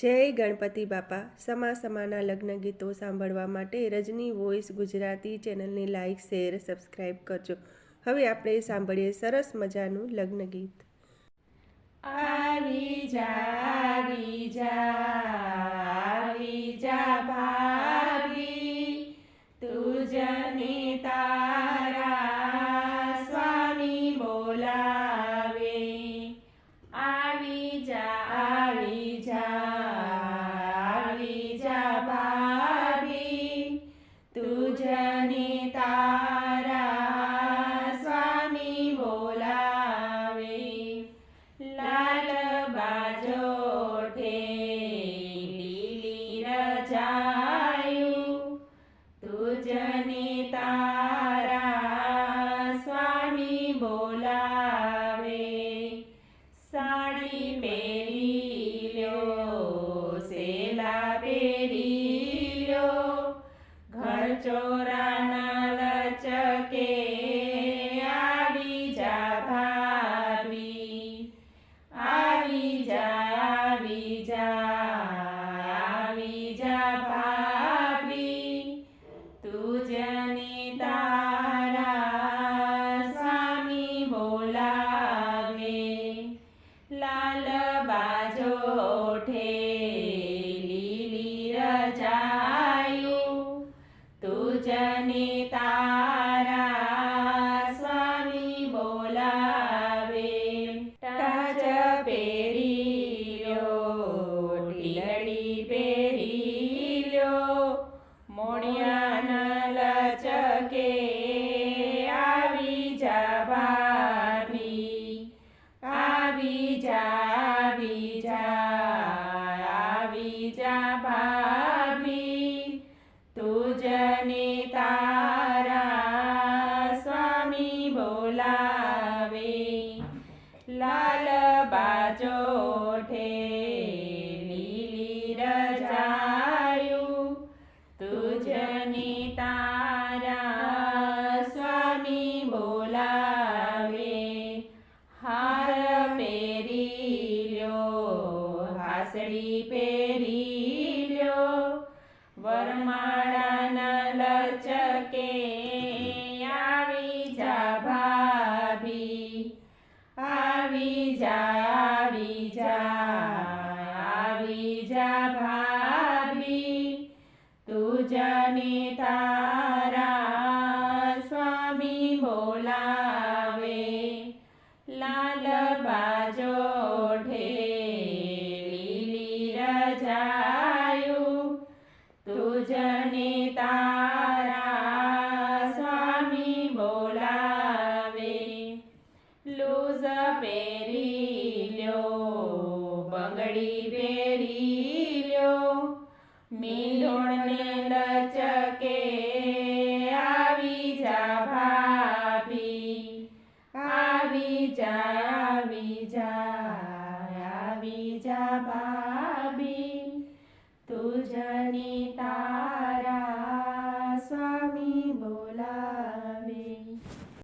જય ગણપતિ બાપા. સમા સમાના લગ્ન ગીતો સાંભળવા માટે રજની વોઇસ ગુજરાતી ચેનલને લાઇક શેર સબસ્ક્રાઈબ કરજો. હવે આપણે સાંભળીએ સરસ મજાનું લગ્ન ગીત. આવી જા આવી જા આવી જા ભાવી તું તારા તુજને તુજને તારા સ્વામી બોલાવે તાજ પહેરી લ્યો ઢીલડી પહેરી લ્યો મોણિયાના લાલ બાજોઠે લીલી રજાયું. તુજની તારા સ્વામી બોલાવે, હાર પહેરી લ્યો, હાસડી પહેરી લ્યો. વરમાળાના લચકે આવી જા ભાભી તું તારા પહેરી લ્યો બંગડી પહેરી લ્યો મીંઢોળને લચકે આવી જા ભાભી, આવી જા આવી જા આવી જા ભાભી, તુજની તા